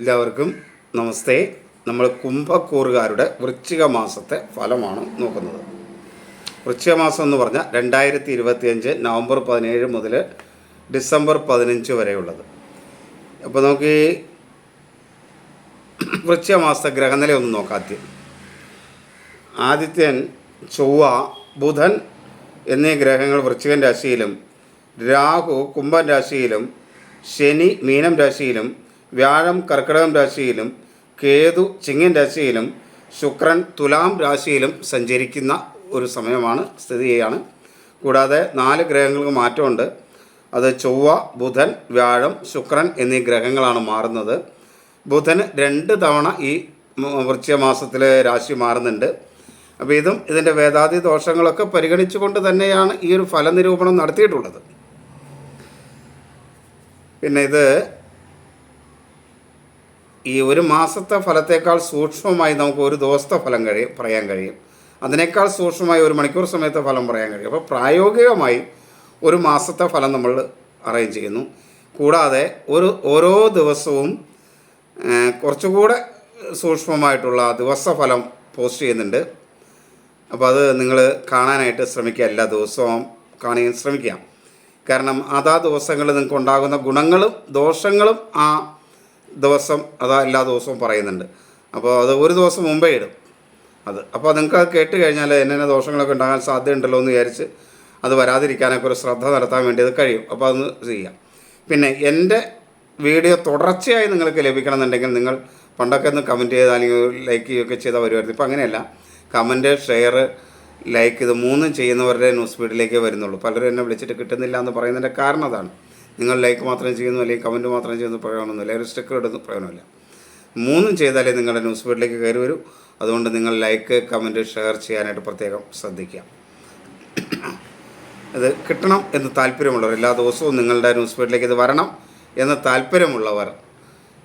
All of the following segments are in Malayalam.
എല്ലാവർക്കും നമസ്തേ. നമ്മൾ കുംഭക്കൂറുകാരുടെ വൃശ്ചിക മാസത്തെ ഫലമാണ് നോക്കുന്നത്. വൃശ്ചിക മാസം എന്ന് പറഞ്ഞാൽ രണ്ടായിരത്തി ഇരുപത്തിയഞ്ച് നവംബർ പതിനേഴ് മുതൽ ഡിസംബർ പതിനഞ്ച് വരെയുള്ളത്. അപ്പോൾ നമുക്ക് ഈ വൃശ്ചിക മാസത്തെ ഗ്രഹനില ഒന്ന് നോക്കാം ആദ്യം. ആദിത്യൻ ചൊവ്വ ബുധൻ എന്നീ ഗ്രഹങ്ങൾ വൃശ്ചികൻ രാശിയിലും രാഹു കുംഭൻ രാശിയിലും ശനി മീനം രാശിയിലും വ്യാഴം കർക്കിടകം രാശിയിലും കേതു ചിങ്ങൻ രാശിയിലും ശുക്രൻ തുലാം രാശിയിലും സഞ്ചരിക്കുന്ന ഒരു സമയമാണ് സ്ഥിതി കൂടാതെ നാല് ഗ്രഹങ്ങൾക്ക് മാറ്റമുണ്ട്. അത് ചൊവ്വ ബുധൻ വ്യാഴം ശുക്രൻ എന്നീ ഗ്രഹങ്ങളാണ് മാറുന്നത്. ബുധന് രണ്ട് തവണ ഈ വൃശ്ചിക മാസത്തിലെ രാശി മാറുന്നുണ്ട്. അപ്പോൾ ഇതും ഇതിന്റെ വേദാതി ദോഷങ്ങളൊക്കെ പരിഗണിച്ചുകൊണ്ട് തന്നെയാണ് ഈ ഒരു ഫലനിരൂപണം നടത്തിയിട്ടുള്ളത്. പിന്നെ ഇത് ഈ ഒരു മാസത്തെ ഫലത്തേക്കാൾ സൂക്ഷ്മമായി നമുക്ക് ഒരു ദിവസത്തെ ഫലം കഴിയും പറയാൻ കഴിയും. അതിനേക്കാൾ സൂക്ഷ്മമായി ഒരു മണിക്കൂർ സമയത്തെ ഫലം പറയാൻ കഴിയും. അപ്പോൾ പ്രായോഗികമായി ഒരു മാസത്തെ ഫലം നമ്മൾ അറേഞ്ച് ചെയ്യുന്നു. കൂടാതെ ഒരു ഓരോ ദിവസവും കുറച്ചുകൂടെ സൂക്ഷ്മമായിട്ടുള്ള ദിവസഫലം പോസ്റ്റ് ചെയ്യുന്നുണ്ട്. അപ്പോൾ അത് നിങ്ങൾ കാണാനായിട്ട് ശ്രമിക്കുക. എല്ലാ ദിവസവും കാണാൻ ശ്രമിക്കുക. കാരണം അതാ ദിവസങ്ങളിൽ നിങ്ങൾക്ക് ഉണ്ടാകുന്ന ഗുണങ്ങളും ദോഷങ്ങളും ആ ദിവസം അതാ എല്ലാ ദിവസവും പറയുന്നുണ്ട്. അപ്പോൾ അത് ഒരു ദിവസം മുമ്പേ ഇടും. അത് അപ്പോൾ നിങ്ങൾക്ക് അത് കേട്ട് കഴിഞ്ഞാൽ എന്നെ ദോഷങ്ങളൊക്കെ ഉണ്ടാകാൻ സാധ്യതയുണ്ടല്ലോ എന്ന് വിചാരിച്ച് അത് വരാതിരിക്കാനൊക്കെ ഒരു ശ്രദ്ധ നടത്താൻ വേണ്ടി അത് കഴിയും. അപ്പോൾ അതൊന്ന് ചെയ്യാം. പിന്നെ എന്റെ വീഡിയോ തുടർച്ചയായി നിങ്ങൾക്ക് ലഭിക്കണമെന്നുണ്ടെങ്കിൽ നിങ്ങൾ പണ്ടൊക്കെ ഒന്ന് കമന്റ് ചെയ്ത് അല്ലെങ്കിൽ ലൈക്ക് ചെയ്യുകയൊക്കെ ചെയ്താൽ വരുമായിരുന്നു. ഇപ്പോൾ അങ്ങനെയല്ല. കമന്റ് ഷെയർ ലൈക്ക് ഇത് മൂന്നും ചെയ്യുന്നവരുടെ ന്യൂസ് ഫീഡിലേക്കേ വരുന്നുള്ളൂ. പലരും എന്നെ വിളിച്ചിട്ട് കിട്ടുന്നില്ല എന്ന് പറയുന്നതിന്റെ കാരണം അതാണ്. നിങ്ങൾ ലൈക്ക് മാത്രം ചെയ്യുന്നു അല്ലെങ്കിൽ കമന്റ് മാത്രം ചെയ്യുന്ന പ്രയോജനമൊന്നുമില്ല. ഒരു സ്റ്റിക്കർ എടുത്ത് പ്രയോജനമില്ല. മൂന്നും ചെയ്താലേ നിങ്ങളുടെ ന്യൂസ് ഫീഡിലേക്ക് കയറി വരൂ. അതുകൊണ്ട് നിങ്ങൾ ലൈക്ക് കമന്റ് ഷെയർ ചെയ്യാനായിട്ട് പ്രത്യേകം ശ്രദ്ധിക്കുക. ഇത് കിട്ടണം എന്ന് താല്പര്യമുള്ളവർ എല്ലാ ദിവസവും നിങ്ങളുടെ ന്യൂസ് ഫീഡിലേക്ക് ഇത് വരണം എന്ന് താല്പര്യമുള്ളവർ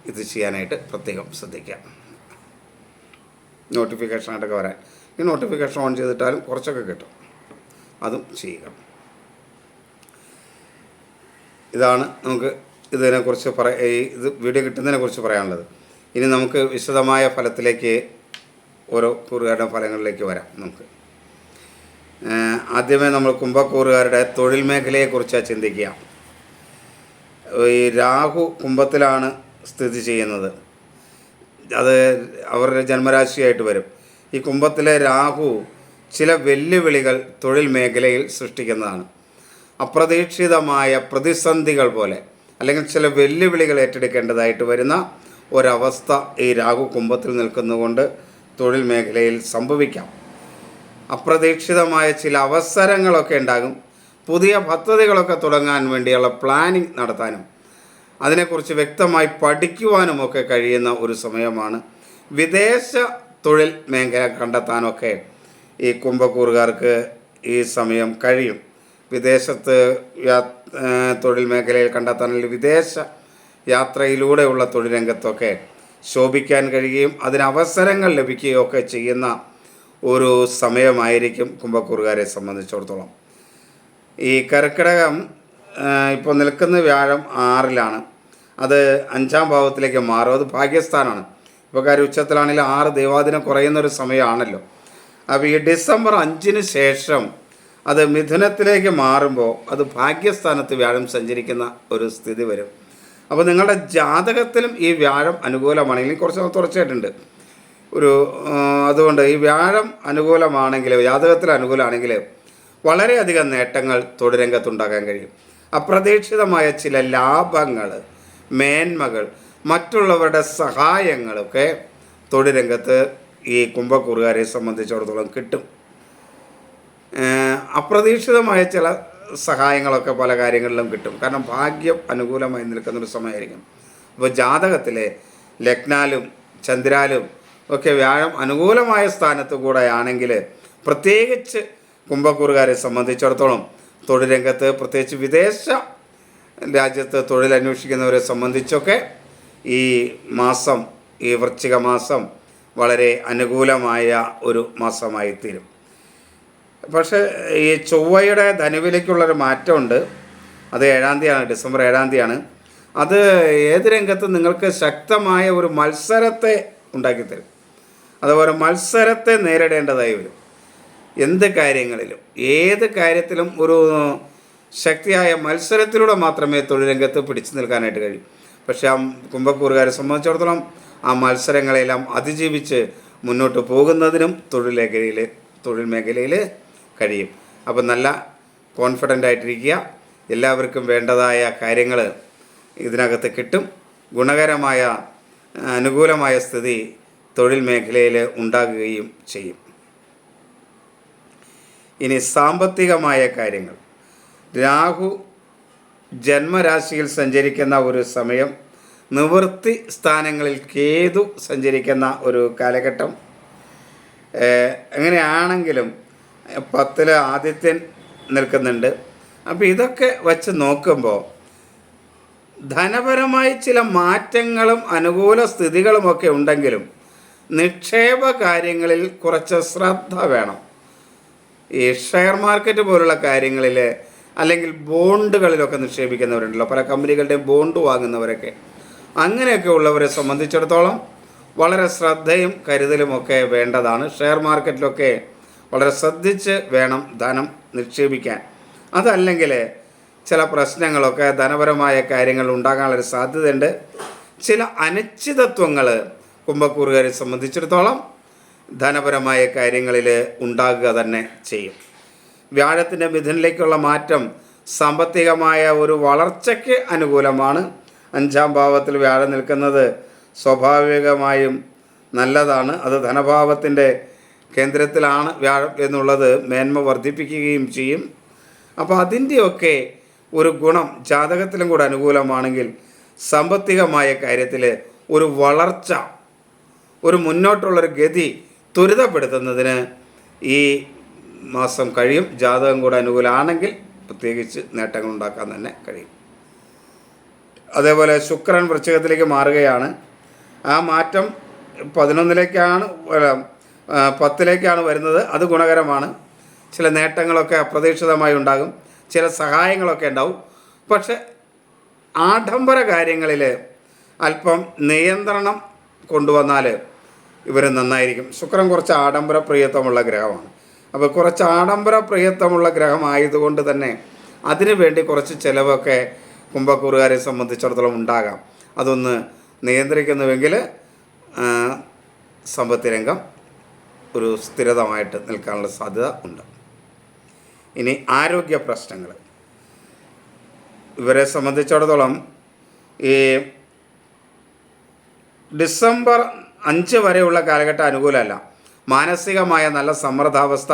ഇത് ചെയ്യാനായിട്ട് പ്രത്യേകം ശ്രദ്ധിക്കുക. നോട്ടിഫിക്കേഷനായിട്ടൊക്കെ വരാൻ. ഈ നോട്ടിഫിക്കേഷൻ ഓൺ ചെയ്തിട്ടാലും കുറച്ചൊക്കെ കിട്ടും. അതും ചെയ്യുക. ഇതാണ് നമുക്ക് ഇതിനെക്കുറിച്ച് പറ ഇത് വീഡിയോ കിട്ടുന്നതിനെക്കുറിച്ച് പറയാനുള്ളത്. ഇനി നമുക്ക് വിശദമായ ഫലത്തിലേക്ക് ഓരോ കൂറുകാരുടെ ഫലങ്ങളിലേക്ക് വരാം നമുക്ക്. ആദ്യമേ നമ്മൾ കുംഭക്കൂറുകാരുടെ തൊഴിൽ മേഖലയെക്കുറിച്ച് ചിന്തിക്കുക. ഈ രാഹു കുംഭത്തിലാണ് സ്ഥിതി ചെയ്യുന്നത്. അത് അവരുടെ ജന്മരാശിയായിട്ട് വരും. ഈ കുംഭത്തിലെ രാഹു ചില വെല്ലുവിളികൾ തൊഴിൽ മേഖലയിൽ സൃഷ്ടിക്കുന്നതാണ്. അപ്രതീക്ഷിതമായ പ്രതിസന്ധികൾ പോലെ അല്ലെങ്കിൽ ചില വെല്ലുവിളികൾ ഏറ്റെടുക്കേണ്ടതായിട്ട് വരുന്ന ഒരവസ്ഥ ഈ രാഹു കുംഭത്തിൽ നിൽക്കുന്നതുകൊണ്ട് തൊഴിൽ മേഖലയിൽ സംഭവിക്കാം. അപ്രതീക്ഷിതമായ ചില അവസരങ്ങളൊക്കെ ഉണ്ടാകും. പുതിയ പദ്ധതികളൊക്കെ തുടങ്ങാൻ വേണ്ടിയുള്ള പ്ലാനിങ് നടത്താനും അതിനെക്കുറിച്ച് വ്യക്തമായി പഠിക്കുവാനുമൊക്കെ കഴിയുന്ന ഒരു സമയമാണ് വിദേശ തൊഴിൽ മേഖല കണ്ടെത്താനൊക്കെ ഈ കുംഭക്കൂറുകാർക്ക് ഈ സമയം കഴിയും. വിദേശത്ത് യാ- തൊഴിൽ മേഖലയിൽ അല്ലെങ്കിൽ വിദേശ യാത്രയിലൂടെയുള്ള തൊഴിൽ രംഗത്തൊക്കെ ശോഭിക്കാൻ കഴിയുകയും അതിനവസരങ്ങൾ ലഭിക്കുകയൊക്കെ ചെയ്യുന്ന ഒരു സമയമായിരിക്കും കുംഭക്കൂറുകാരെ സംബന്ധിച്ചിടത്തോളം. ഈ കർക്കിടകം ഇപ്പോൾ നിൽക്കുന്ന വ്യാഴം ആറിലാണ്. അത് അഞ്ചാം ഭാവത്തിലേക്ക് മാറും. അത് ഭാഗ്യസ്ഥാനാണ്. ഇപ്പോൾ കാര്യം ഉച്ചത്തിലാണെങ്കിൽ ആറ് ദൈവാദിനം കുറയുന്നൊരു സമയമാണല്ലോ. അപ്പോൾ ഈ ഡിസംബർ അഞ്ചിന് ശേഷം അത് മിഥുനത്തിലേക്ക് മാറുമ്പോൾ അത് ഭാഗ്യസ്ഥാനത്ത് വ്യാഴം സഞ്ചരിക്കുന്ന ഒരു സ്ഥിതി വരും. അപ്പോൾ നിങ്ങളുടെ ജാതകത്തിലും ഈ വ്യാഴം അനുകൂലമാണെങ്കിൽ കുറച്ച് തുറച്ചായിട്ടുണ്ട് ഒരു അതുകൊണ്ട് ഈ വ്യാഴം അനുകൂലമാണെങ്കിൽ ജാതകത്തിൽ അനുകൂലമാണെങ്കിൽ വളരെയധികം നേട്ടങ്ങൾ തൊഴിൽ രംഗത്തുണ്ടാക്കാൻ കഴിയും. അപ്രതീക്ഷിതമായ ചില ലാഭങ്ങൾ മേന്മകൾ മറ്റുള്ളവരുടെ സഹായങ്ങളൊക്കെ തൊഴിലംഗത്ത് ഈ കുംഭക്കൂറുകാരെ സംബന്ധിച്ചിടത്തോളം കിട്ടും. അപ്രതീക്ഷിതമായ ചില സഹായങ്ങളൊക്കെ പല കാര്യങ്ങളിലും കിട്ടും. കാരണം ഭാഗ്യം അനുകൂലമായി നിൽക്കുന്നൊരു സമയമായിരിക്കും. അപ്പോൾ ജാതകത്തിലെ ലഗ്നാലും ചന്ദ്രാലും ഒക്കെ വ്യാഴം അനുകൂലമായ സ്ഥാനത്ത് കൂടെ ആണെങ്കിൽ പ്രത്യേകിച്ച് കുംഭക്കൂറുകാരെ സംബന്ധിച്ചിടത്തോളം തൊഴിൽ രംഗത്ത് പ്രത്യേകിച്ച് വിദേശ രാജ്യത്ത് തൊഴിൽ അന്വേഷിക്കുന്നവരെ സംബന്ധിച്ചൊക്കെ ഈ മാസം ഈ വൃശ്ചിക മാസം വളരെ അനുകൂലമായ ഒരു മാസമായി തീരും പക്ഷേ ഈ ചൊവ്വയുടെ ധനുവിലേക്കുള്ളൊരു മാറ്റമുണ്ട്. അത് ഏഴാം തീയതിയാണ് ഡിസംബർ ഏഴാം തീയതിയാണ് അത് ഏത് രംഗത്തും നിങ്ങൾക്ക് ശക്തമായ ഒരു മത്സരത്തെ ഉണ്ടാക്കിത്തരും. അതുപോലെ മത്സരത്തെ നേരിടേണ്ടതായി വരും. എന്ത് കാര്യങ്ങളിലും ഏത് കാര്യത്തിലും ഒരു ശക്തിയായ മത്സരത്തിലൂടെ മാത്രമേ തൊഴിൽ രംഗത്ത് പിടിച്ചു നിൽക്കാനായിട്ട് കഴിയൂ. പക്ഷേ ആ കുംഭക്കൂറുകാരെ സംബന്ധിച്ചിടത്തോളം ആ മത്സരങ്ങളെല്ലാം അതിജീവിച്ച് മുന്നോട്ട് പോകുന്നതിനും തൊഴിൽ തൊഴിൽ മേഖലയിൽ കഴിയും. അപ്പോൾ നല്ല കോൺഫിഡന്റ് ആയിട്ടിരിക്കുക. എല്ലാവർക്കും വേണ്ടതായ കാര്യങ്ങൾ ഇതിനകത്ത് കിട്ടും. ഗുണകരമായ അനുകൂലമായ സ്ഥിതി തൊഴിൽ മേഖലയിൽ ഉണ്ടാകുകയും ചെയ്യും. ഇനി സാമ്പത്തികമായ കാര്യങ്ങൾ. രാഹു ജന്മരാശിയിൽ സഞ്ചരിക്കുന്ന ഒരു സമയം നിവൃത്തി സ്ഥാനങ്ങളിൽ കേതു സഞ്ചരിക്കുന്ന ഒരു കാലഘട്ടം. അങ്ങനെയാണെങ്കിലും പത്തിൽ ആദിത്യൻ നിൽക്കുന്നുണ്ട്. അപ്പോൾ ഇതൊക്കെ വച്ച് നോക്കുമ്പോൾ ധനപരമായി ചില മാറ്റങ്ങളും അനുകൂല സ്ഥിതികളുമൊക്കെ ഉണ്ടെങ്കിലും നിക്ഷേപ കാര്യങ്ങളിൽ കുറച്ച് ശ്രദ്ധ വേണം. ഈ ഷെയർ മാർക്കറ്റ് പോലുള്ള കാര്യങ്ങളിൽ അല്ലെങ്കിൽ ബോണ്ടുകളിലൊക്കെ നിക്ഷേപിക്കുന്നവരുണ്ടല്ലോ. പല കമ്പനികളുടെയും ബോണ്ട് വാങ്ങുന്നവരൊക്കെ. അങ്ങനെയൊക്കെ ഉള്ളവരെ സംബന്ധിച്ചിടത്തോളം വളരെ ശ്രദ്ധയും കരുതലുമൊക്കെ വേണ്ടതാണ്. ഷെയർ മാർക്കറ്റിലൊക്കെ വളരെ ശ്രദ്ധിച്ച് വേണം ധനം നിക്ഷേപിക്കാൻ. അതല്ലെങ്കിൽ ചില പ്രശ്നങ്ങളൊക്കെ ധനപരമായ കാര്യങ്ങൾ ഉണ്ടാകാനുള്ളൊരു സാധ്യതയുണ്ട്. ചില അനിശ്ചിതത്വങ്ങൾ കുംഭക്കൂറുകാരെ സംബന്ധിച്ചിടത്തോളം ധനപരമായ കാര്യങ്ങളിൽ ഉണ്ടാകുക തന്നെ ചെയ്യും. വ്യാഴത്തിന്റെ മിഥുനിലേക്കുള്ള മാറ്റം സാമ്പത്തികമായ ഒരു വളർച്ചയ്ക്ക് അനുകൂലമാണ്. അഞ്ചാം ഭാവത്തിൽ വ്യാഴം നിൽക്കുന്നത് സ്വാഭാവികമായും നല്ലതാണ്. അത് ധനഭാവത്തിന്റെ കേന്ദ്രത്തിലാണ് വ്യാഴം എന്നുള്ളത് മേന്മ വർദ്ധിപ്പിക്കുകയും ചെയ്യും. അപ്പോൾ അതിന്റെയൊക്കെ ഒരു ഗുണം ജാതകത്തിലും കൂടെ അനുകൂലമാണെങ്കിൽ സാമ്പത്തികമായ കാര്യത്തിൽ ഒരു വളർച്ച ഒരു മുന്നോട്ടുള്ളൊരു ഗതി ത്വരിതപ്പെടുത്തുന്നതിന് ഈ മാസം കഴിയും. ജാതകം കൂടെ അനുകൂലമാണെങ്കിൽ പ്രത്യേകിച്ച് നേട്ടങ്ങൾ ഉണ്ടാക്കാൻ തന്നെ കഴിയും. അതേപോലെ ശുക്രൻ വൃശ്ചികത്തിലേക്ക് മാറുകയാണ്. ആ മാറ്റം പതിനൊന്നിലേക്കാണ് പത്തിലേക്കാണ് വരുന്നത്. അത് ഗുണകരമാണ്. ചില നേട്ടങ്ങളൊക്കെ അപ്രതീക്ഷിതമായി ഉണ്ടാകും. ചില സഹായങ്ങളൊക്കെ ഉണ്ടാവും. പക്ഷെ ആഡംബര കാര്യങ്ങളിൽ അല്പം നിയന്ത്രണം കൊണ്ടുവന്നാൽ ഇവർ നന്നായിരിക്കും. ശുക്രൻ കുറച്ച് ആഡംബര പ്രിയത്വമുള്ള ഗ്രഹമാണ്. അപ്പോൾ കുറച്ച് ആഡംബര പ്രിയത്വമുള്ള ഗ്രഹമായതുകൊണ്ട് തന്നെ അതിനു വേണ്ടി കുറച്ച് ചിലവൊക്കെ കുംഭക്കൂറുകാരെ സംബന്ധിച്ചിടത്തോളം ഉണ്ടാകാം. അതൊന്ന് നിയന്ത്രിക്കുന്നുവെങ്കിൽ സമ്പത്ത് രംഗം ഒരു സ്ഥിരതമായിട്ട് നിൽക്കാനുള്ള സാധ്യത ഉണ്ട്. ഇനി ആരോഗ്യ പ്രശ്നങ്ങൾ. ഇവരെ സംബന്ധിച്ചിടത്തോളം ഈ ഡിസംബർ അഞ്ച് വരെയുള്ള കാലഘട്ടം അനുകൂലമല്ല. മാനസികമായ നല്ല സമ്മർദ്ദാവസ്ഥ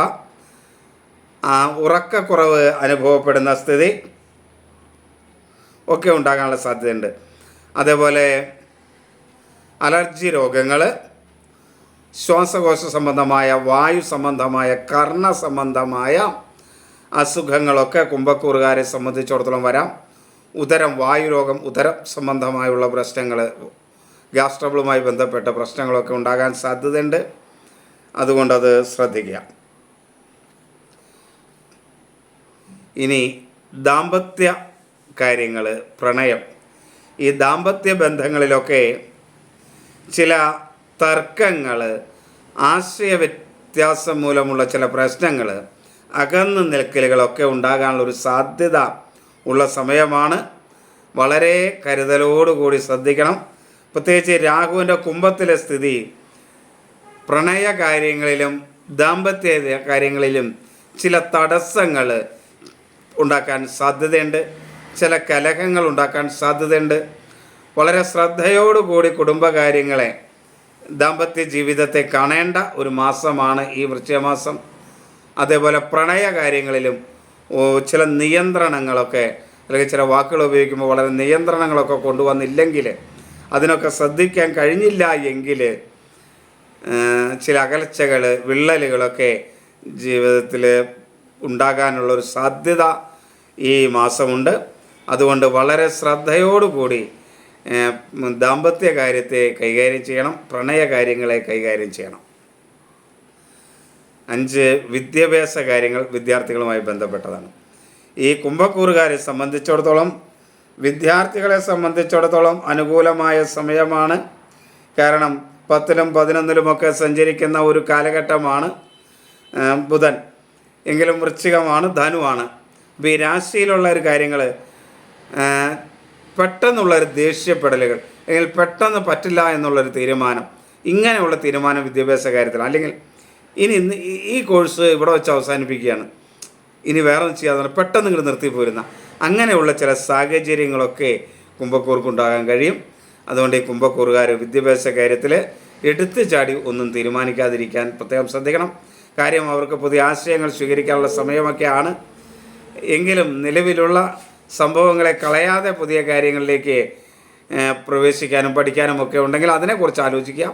ഉറക്കക്കുറവ് അനുഭവപ്പെടുന്ന സ്ഥിതി ഒക്കെ ഉണ്ടാകാനുള്ള സാധ്യതയുണ്ട്. അതേപോലെ അലർജി രോഗങ്ങൾ ശ്വാസകോശ സംബന്ധമായ വായു സംബന്ധമായ കർണ സംബന്ധമായ അസുഖങ്ങളൊക്കെ കുംഭക്കൂറുകാരെ സംബന്ധിച്ചിടത്തോളം വരാം. ഉദരം വായു രോഗം ഉദരം സംബന്ധമായുള്ള പ്രശ്നങ്ങൾ ഗ്യാസ് ട്രബിളുമായി ബന്ധപ്പെട്ട പ്രശ്നങ്ങളൊക്കെ ഉണ്ടാകാൻ സാധ്യതയുണ്ട്. അതുകൊണ്ടത് ശ്രദ്ധിക്കുക. ഇനി ദാമ്പത്യ കാര്യങ്ങൾ പ്രണയം. ഈ ദാമ്പത്യ ബന്ധങ്ങളിലൊക്കെ ചില തർക്കങ്ങൾ ആശയ വ്യത്യാസം മൂലമുള്ള ചില പ്രശ്നങ്ങൾ അകന്നു നിൽക്കലുകളൊക്കെ ഉണ്ടാകാനുള്ള ഒരു സാധ്യത ഉള്ള സമയമാണ്. വളരെ കരുതലോടുകൂടി ശ്രദ്ധിക്കണം. പ്രത്യേകിച്ച് രാഹുവിന്റെ കുംഭത്തിലെ സ്ഥിതി പ്രണയ കാര്യങ്ങളിലും ദാമ്പത്യ കാര്യങ്ങളിലും ചില തടസ്സങ്ങൾ ഉണ്ടാക്കാൻ സാധ്യതയുണ്ട്. ചില കലഹങ്ങൾ ഉണ്ടാക്കാൻ സാധ്യതയുണ്ട്. വളരെ ശ്രദ്ധയോടുകൂടി കുടുംബകാര്യങ്ങളെ ദാമ്പത്യ ജീവിതത്തെ കാണേണ്ട ഒരു മാസമാണ് ഈ വൃശ്ചികമാസം. അതേപോലെ പ്രണയ കാര്യങ്ങളിലും ചില നിയന്ത്രണങ്ങളൊക്കെ അല്ലെങ്കിൽ ചില വാക്കുകൾ ഉപയോഗിക്കുമ്പോൾ വളരെ നിയന്ത്രണങ്ങളൊക്കെ കൊണ്ടുവന്നില്ലെങ്കിൽ അതിനൊക്കെ ശ്രദ്ധിക്കാൻ കഴിഞ്ഞില്ല എങ്കിൽ ചില അകൽച്ചകൾ വിള്ളലുകളൊക്കെ ജീവിതത്തിൽ ഉണ്ടാകാനുള്ളൊരു സാധ്യത ഈ മാസമുണ്ട്. അതുകൊണ്ട് വളരെ ശ്രദ്ധയോടുകൂടി ദാമ്പത്യ കാര്യത്തെ കൈകാര്യം ചെയ്യണം പ്രണയ കാര്യങ്ങളെ കൈകാര്യം ചെയ്യണം. അഞ്ച് വിദ്യാഭ്യാസ കാര്യങ്ങൾ വിദ്യാർത്ഥികളുമായി ബന്ധപ്പെട്ടതാണ്. ഈ കുംഭക്കൂറുകാരെ സംബന്ധിച്ചിടത്തോളം വിദ്യാർത്ഥികളെ സംബന്ധിച്ചിടത്തോളം അനുകൂലമായ സമയമാണ്. കാരണം പത്തിലും പതിനൊന്നിലുമൊക്കെ സഞ്ചരിക്കുന്ന ഒരു കാലഘട്ടമാണ് ബുധൻ. എങ്കിലും വൃശ്ചികമാണ് ധനുവാണ്. അപ്പോൾ ഈ രാശിയിലുള്ള ഒരു കാര്യങ്ങൾ പെട്ടെന്നുള്ളൊരു ദേഷ്യപ്പെടലുകൾ അല്ലെങ്കിൽ പെട്ടെന്ന് പറ്റില്ല എന്നുള്ളൊരു തീരുമാനം ഇങ്ങനെയുള്ള തീരുമാനം വിദ്യാഭ്യാസ കാര്യത്തിൽ. അല്ലെങ്കിൽ ഇനി ഈ കോഴ്സ് ഇവിടെ വെച്ച് അവസാനിപ്പിക്കുകയാണ്. ഇനി വേറെ ഒന്നും ചെയ്യാതെ പെട്ടെന്ന് ഇങ്ങോട്ട് നിർത്തി പോരുന്ന. അങ്ങനെയുള്ള ചില സാഹചര്യങ്ങളൊക്കെ കുംഭക്കൂർക്കുണ്ടാകാൻ കഴിയും. അതുകൊണ്ട് ഈ കുംഭക്കൂറുകാർ വിദ്യാഭ്യാസ കാര്യത്തിൽ എടുത്തു ചാടി ഒന്നും തീരുമാനിക്കാതിരിക്കാൻ പ്രത്യേകം ശ്രദ്ധിക്കണം. കാര്യം അവർക്ക് പുതിയ ആശയങ്ങൾ സ്വീകരിക്കാനുള്ള സമയമൊക്കെയാണ്. എങ്കിലും നിലവിലുള്ള സംഭവങ്ങളെ കളയാതെ പുതിയ കാര്യങ്ങളിലേക്ക് പ്രവേശിക്കാനും പഠിക്കാനും ഒക്കെ ഉണ്ടെങ്കിൽ അതിനെക്കുറിച്ച് ആലോചിക്കാം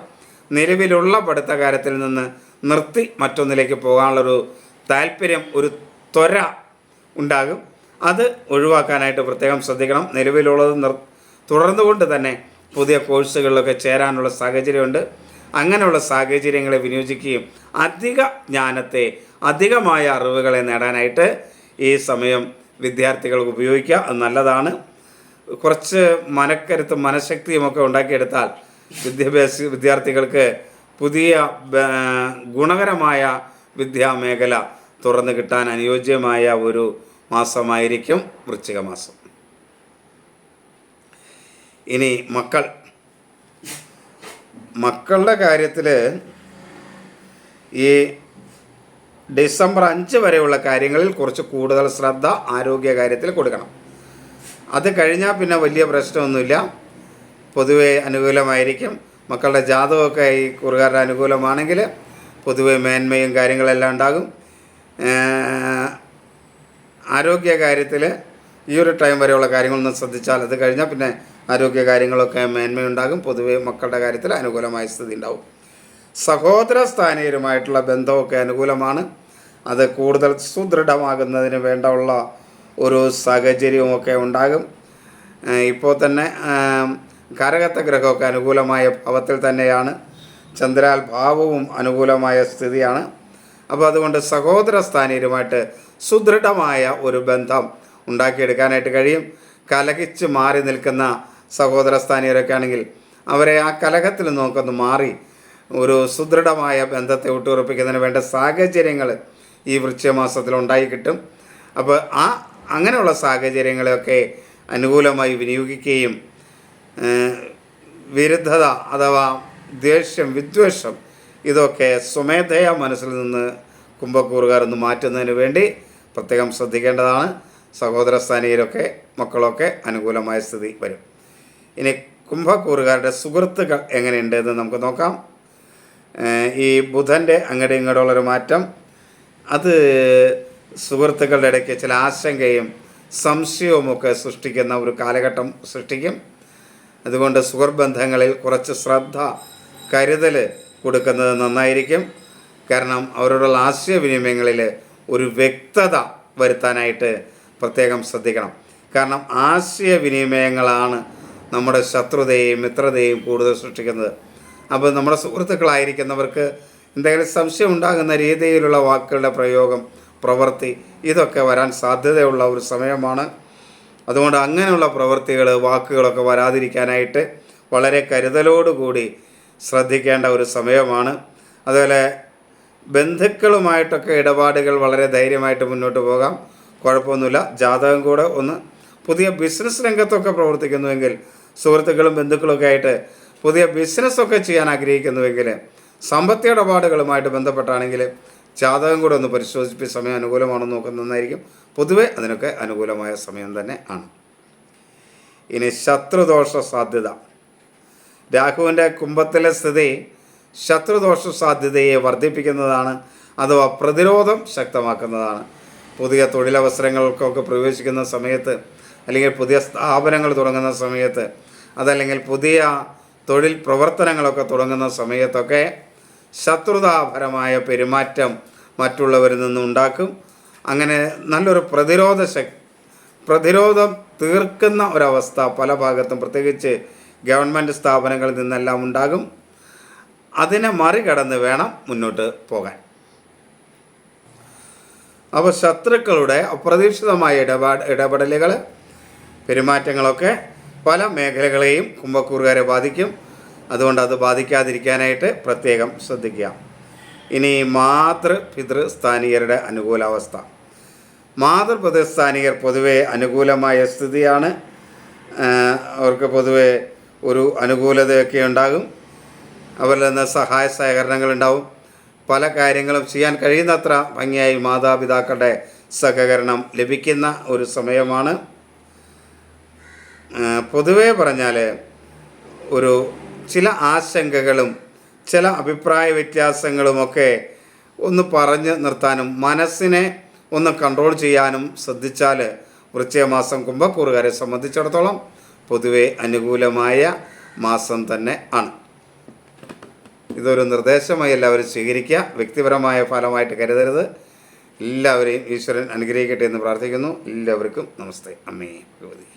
നിലവിലുള്ള പഠിത്തകാരത്തിൽ നിന്ന് നിർത്തി മറ്റൊന്നിലേക്ക് പോകാനുള്ളൊരു താല്പര്യം ഒരു ത്വര ഉണ്ടാകും. അത് ഒഴിവാക്കാനായിട്ട് പ്രത്യേകം ശ്രദ്ധിക്കണം. നിലവിലുള്ളത് നിർ തുടർന്നുകൊണ്ട് തന്നെ പുതിയ കോഴ്സുകളിലൊക്കെ ചേരാനുള്ള സാഹചര്യമുണ്ട്. അങ്ങനെയുള്ള സാഹചര്യങ്ങളെ വിനിയോഗിക്കുകയും അധിക ജ്ഞാനത്തെ അധികമായ അറിവുകളെ നേടാനായിട്ട് ഈ സമയം വിദ്യാർത്ഥികൾ ഉപയോഗിക്കുക അത് നല്ലതാണ്. കുറച്ച് മനക്കരുത്തും മനഃശക്തിയുമൊക്കെ ഉണ്ടാക്കിയെടുത്താൽ വിദ്യാഭ്യാസ വിദ്യാർത്ഥികൾക്ക് പുതിയ ഗുണകരമായ വിദ്യാമേഖല തുറന്നു കിട്ടാൻ അനുയോജ്യമായ ഒരു മാസമായിരിക്കും വൃശ്ചിക മാസം. ഇനി മക്കൾ. മക്കളുടെ കാര്യത്തിൽ ഈ ഡിസംബർ അഞ്ച് വരെയുള്ള കാര്യങ്ങളിൽ കുറച്ച് കൂടുതൽ ശ്രദ്ധ ആരോഗ്യ കാര്യത്തിൽ കൊടുക്കണം. അത് കഴിഞ്ഞാൽ പിന്നെ വലിയ പ്രശ്നമൊന്നുമില്ല. പൊതുവെ അനുകൂലമായിരിക്കും. മക്കളുടെ ജാതകമൊക്കെ ഈ കുറുകാരുടെ അനുകൂലമാണെങ്കിൽ പൊതുവെ മേന്മയും കാര്യങ്ങളെല്ലാം ഉണ്ടാകും. ആരോഗ്യ കാര്യത്തിൽ ഈ ഒരു ടൈം വരെയുള്ള കാര്യങ്ങളൊന്നും ശ്രദ്ധിച്ചാൽ അത് കഴിഞ്ഞാൽ പിന്നെ ആരോഗ്യ കാര്യങ്ങളൊക്കെ മേന്മയുണ്ടാകും. പൊതുവെ മക്കളുടെ കാര്യത്തിൽ അനുകൂലമായ സ്ഥിതി ഉണ്ടാവും. സഹോദര സ്ഥാനീയരുമായിട്ടുള്ള ബന്ധമൊക്കെ അനുകൂലമാണ്. അത് കൂടുതൽ സുദൃഢമാകുന്നതിന് വേണ്ടുള്ള ഒരു സാഹചര്യവുമൊക്കെ ഉണ്ടാകും. ഇപ്പോൾ തന്നെ കരകത്ത ഗ്രഹമൊക്കെ അനുകൂലമായ ഭാവത്തിൽ തന്നെയാണ്. ചന്ദ്രാൽ ഭാവവും അനുകൂലമായ സ്ഥിതിയാണ്. അപ്പോൾ അതുകൊണ്ട് സഹോദര സ്ഥാനീയരുമായിട്ട് സുദൃഢമായ ഒരു ബന്ധം ഉണ്ടാക്കിയെടുക്കാനായിട്ട് കഴിയും. കലഹിച്ച് മാറി നിൽക്കുന്ന സഹോദര സ്ഥാനീയരൊക്കെ ആണെങ്കിൽ അവരെ ആ കലഹത്തിൽ നിന്നൊക്കൊന്ന് മാറി ഒരു സുദൃഢമായ ബന്ധത്തെ ഊട്ടിയുറപ്പിക്കുന്നതിന് വേണ്ട സാഹചര്യങ്ങൾ ഈ വൃശ്ചമാസത്തിൽ ഉണ്ടായി കിട്ടും. അപ്പോൾ ആ അങ്ങനെയുള്ള സാഹചര്യങ്ങളെയൊക്കെ അനുകൂലമായി വിനിയോഗിക്കുകയും വിരുദ്ധത അഥവാ ദേഷ്യം വിദ്വേഷം ഇതൊക്കെ സ്വമേധയാ മനസ്സിൽ നിന്ന് കുംഭക്കൂറുകാർ ഒന്ന് മാറ്റുന്നതിന് വേണ്ടി പ്രത്യേകം ശ്രദ്ധിക്കേണ്ടതാണ്. സഹോദര സ്ഥാനീയരൊക്കെ മക്കളൊക്കെ അനുകൂലമായ സ്ഥിതി വരും. ഇനി കുംഭക്കൂറുകാരുടെ സുഹൃത്തുക്കൾ എങ്ങനെയുണ്ട് എന്ന് നമുക്ക് നോക്കാം. ഈ ബുധന്റെ അങ്ങോട്ടും ഇങ്ങോട്ടുള്ളൊരു മാറ്റം. അത് സുഹൃത്തുക്കളുടെ ഇടയ്ക്ക് ചില ആശങ്കയും സംശയവുമൊക്കെ സൃഷ്ടിക്കുന്ന ഒരു കാലഘട്ടം സൃഷ്ടിക്കും. അതുകൊണ്ട് സുഹൃബന്ധങ്ങളിൽ കുറച്ച് ശ്രദ്ധ കരുതൽ കൊടുക്കുന്നത് നന്നായിരിക്കും. കാരണം അവരോടുള്ള ആശയവിനിമയങ്ങളിൽ ഒരു വ്യക്തത വരുത്താനായിട്ട് പ്രത്യേകം ശ്രദ്ധിക്കണം. കാരണം ആശയവിനിമയങ്ങളാണ് നമ്മുടെ ശത്രുതയും മിത്രതയും കൂടുതൽ സൃഷ്ടിക്കുന്നത്. അപ്പോൾ നമ്മുടെ സുഹൃത്തുക്കളായിരിക്കുന്നവർക്ക് എന്തെങ്കിലും സംശയം ഉണ്ടാകുന്ന രീതിയിലുള്ള വാക്കുകളുടെ പ്രയോഗം പ്രവൃത്തി ഇതൊക്കെ വരാൻ സാധ്യതയുള്ള ഒരു സമയമാണ്. അതുകൊണ്ട് അങ്ങനെയുള്ള പ്രവൃത്തികൾ വാക്കുകളൊക്കെ വരാതിരിക്കാനായിട്ട് വളരെ കരുതലോടുകൂടി ശ്രദ്ധിക്കേണ്ട ഒരു സമയമാണ്. അതുപോലെ ബന്ധുക്കളുമായിട്ടൊക്കെ ഇടപാടുകൾ വളരെ ധൈര്യമായിട്ട് മുന്നോട്ട് പോകാം. കുഴപ്പമൊന്നുമില്ല. ജാതകം കൂടെ ഒന്ന് പുതിയ ബിസിനസ് രംഗത്തൊക്കെ പ്രവർത്തിക്കുന്നുവെങ്കിൽ സുഹൃത്തുക്കളും ബന്ധുക്കളൊക്കെ ആയിട്ട് പുതിയ ബിസിനസ്സൊക്കെ ചെയ്യാൻ ആഗ്രഹിക്കുന്നുവെങ്കിൽ സാമ്പത്തിക ഇടപാടുകളുമായിട്ട് ബന്ധപ്പെട്ടാണെങ്കിൽ ജാതകം കൂടെ ഒന്ന് പരിശോധിച്ച് സമയം അനുകൂലമാണെന്ന് നോക്കുന്നതായിരിക്കും പൊതുവെ അതിനൊക്കെ അനുകൂലമായ സമയം തന്നെ ആണ്. ഇനി ശത്രുദോഷ സാധ്യത. രാഹുവിന്റെ കുംഭത്തിലെ സ്ഥിതി ശത്രുദോഷ സാധ്യതയെ വർദ്ധിപ്പിക്കുന്നതാണ് അഥവാ പ്രതിരോധം ശക്തമാക്കുന്നതാണ്. പുതിയ തൊഴിലവസരങ്ങൾക്കൊക്കെ പ്രവേശിക്കുന്ന സമയത്ത് അല്ലെങ്കിൽ പുതിയ സ്ഥാപനങ്ങൾ തുടങ്ങുന്ന സമയത്ത് അതല്ലെങ്കിൽ പുതിയ തൊഴിൽ പ്രവർത്തനങ്ങളൊക്കെ തുടങ്ങുന്ന സമയത്തൊക്കെ ശത്രുതാപരമായ പെരുമാറ്റം മറ്റുള്ളവരിൽ നിന്നുണ്ടാക്കും അങ്ങനെ നല്ലൊരു പ്രതിരോധ ശക് പ്രതിരോധം തീർക്കുന്ന ഒരവസ്ഥ പല ഭാഗത്തും പ്രത്യേകിച്ച് ഗവൺമെന്റ് സ്ഥാപനങ്ങളിൽ നിന്നെല്ലാം ഉണ്ടാകും. അതിനെ മറികടന്ന് വേണം മുന്നോട്ട് പോകാൻ. അപ്പോൾ ശത്രുക്കളുടെ അപ്രതീക്ഷിതമായ ഇടപാട് ഇടപെടലുകൾ പെരുമാറ്റങ്ങളൊക്കെ പല മേഖലകളെയും കുംഭക്കൂറുകാരെ ബാധിക്കും. അതുകൊണ്ട് അത് ബാധിക്കാതിരിക്കാനായിട്ട് പ്രത്യേകം ശ്രദ്ധിക്കുക. ഇനി മാതൃ പിതൃ സ്ഥാനീയരുടെ അനുകൂലാവസ്ഥ. മാതൃപിതൃ സ്ഥാനികർ പൊതുവെ അനുകൂലമായ സ്ഥിതിയാണ്. അവർക്ക് പൊതുവെ ഒരു അനുകൂലതയൊക്കെ ഉണ്ടാകും. അവരിൽ നിന്ന് സഹായ സഹകരണങ്ങൾ ഉണ്ടാവും. പല കാര്യങ്ങളും ചെയ്യാൻ കഴിയുന്നത്ര ഭംഗിയായി മാതാപിതാക്കളുടെ സഹകരണം ലഭിക്കുന്ന ഒരു സമയമാണ്. പൊതുവേ പറഞ്ഞാൽ ഒരു ചില ആശങ്കകളും ചില അഭിപ്രായ വ്യത്യാസങ്ങളുമൊക്കെ ഒന്ന് പറഞ്ഞു നിർത്താനും മനസ്സിനെ ഒന്ന് കൺട്രോൾ ചെയ്യാനും ശ്രദ്ധിച്ചാൽ വൃശ്ചികമാസം കുംഭക്കൂറുകാരെ സംബന്ധിച്ചിടത്തോളം പൊതുവെ അനുകൂലമായ മാസം തന്നെ ആണ്. ഇതൊരു നിർദ്ദേശമായി എല്ലാവരും സ്വീകരിക്കുക. വ്യക്തിപരമായ ഫലമായിട്ട് കരുതരുത്. എല്ലാവരെയും ഈശ്വരൻ അനുഗ്രഹിക്കട്ടെ എന്ന് പ്രാർത്ഥിക്കുന്നു. എല്ലാവർക്കും നമസ്തേ. അമ്മേ ഭഗവതി.